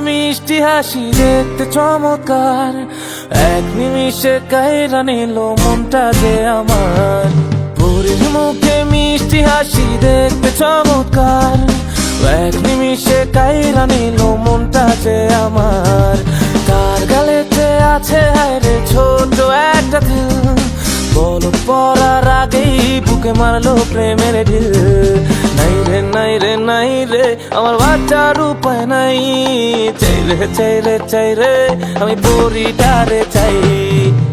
মিষ্টি হাসি দেখতে চমৎকার। এক নিমিষে কায়রা নিল মনটা যে আমার। ওর মুখে মিষ্টি হাসি দেখতে চমৎকার। এক নিমিষে কায়রা নিল মনটা যে আমার। বুকে মারলো প্রেমের ঢিল। নাই রে নাই রে নাই রে, আমার বাচ্চার উপায় নাই। চাই রে চাই রে চাই রে, আমি পরি ডারে চাই।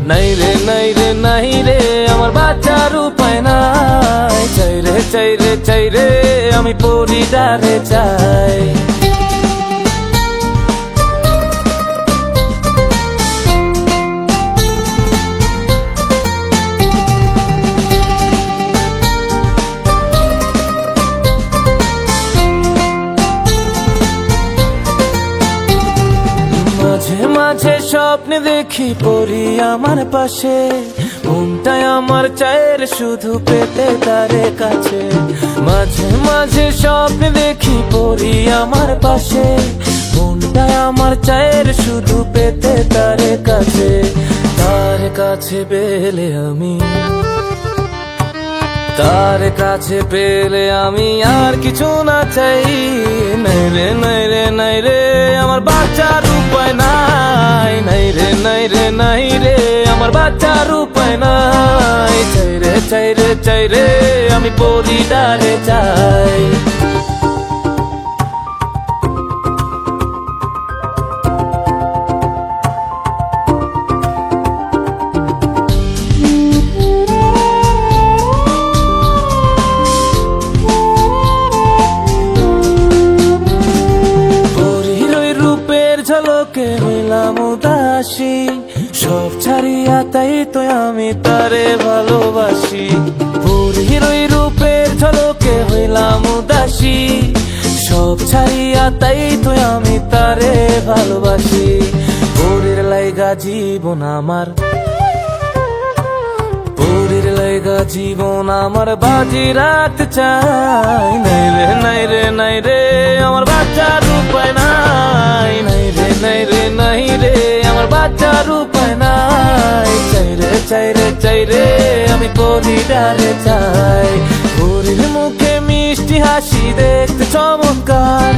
নাই রে নাই রে নাই রে, আমার বাচ্চার উপায় নাই। চাই রে চাই রে চাই রে, আমি পরি ডারে চাই। স্বপ্নে দেখি পরি আমার পাশে। ঘুমটায় আমার চায়ের শুধু পেতে তারে কাছে। মাঝে মাঝে স্বপ্নে দেখি পরি আমার পাশে। ঘুমটায় আমার চায়ের শুধু পেতে তারে কাছে। তার কাছে পেলে আমি। তার কাছে পেলে আমি আর কিছু না চাই। বাচ্চার উপায় নাই চাই রে চাই রে চাই রে আমি পরিদারে চাই ঝলকে হইলাম উদাসী সব ছাড়িয়া তাই তো আমি তারে ভালোবাসি। পরীর ওই রূপের ঝলকে হইলাম উদাসী। সব ছাড়িয়া তাই তো আমি তারে ভালোবাসি। পরীর লাইগা জীবন আমার। পরীর লাইগা জীবন আমার বাজি রাত চাই নাই। চাই রে চাই রে আমি পরিডারে চাই। পরীর মুখে মিষ্টি হাসি দেখতে চমৎকার।